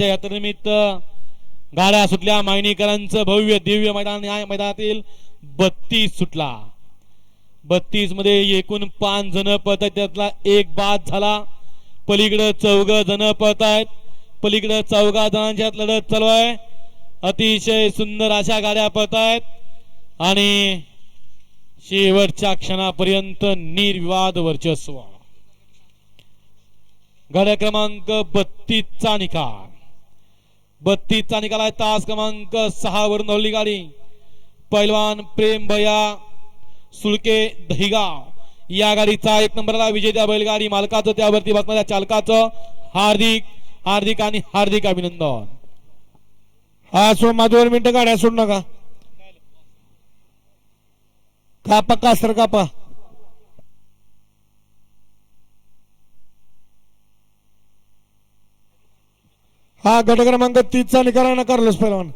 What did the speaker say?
मैदानाच्या यात्रेनिमित्त गाड्या सुटल्या. मायनीकरांचं भव्य दिव्य मैदान या मैदानातील बत्तीस सुटला. बत्तीसमध्ये एकूण पाच जण पळत आहेत. त्यातला एक बाद झाला. पलीकडे चौघ जण पळत आहेत. पलीकडे चौघा जणांच्यात लढत चालू आहे. अतिशय सुंदर अशा गाड्या पळत आहेत. आणि शेवटच्या क्षणापर्यंत निर्विवाद वर्चस्व. गाड्या क्रमांक बत्तीसचा निकाल. बत्तीसचा निकाल आहे तास क्रमांक सहा वरून धावली गाडी. पैलवान प्रेम भया सुळके दहिगाव. या गाडीचा एक नंबरला विजेत्या बैलगाडी मालकाचं त्यावरती बसणाऱ्या चालकाचं. हार्दिक हार्दिक आणि हार्दिक अभिनंदन. हा सो माझं दोन मिनिटं गाड्या सोड नका. कापा का कापा. हा गट क्रमांक तीसचा निकाल ना करलोस पहिलवान.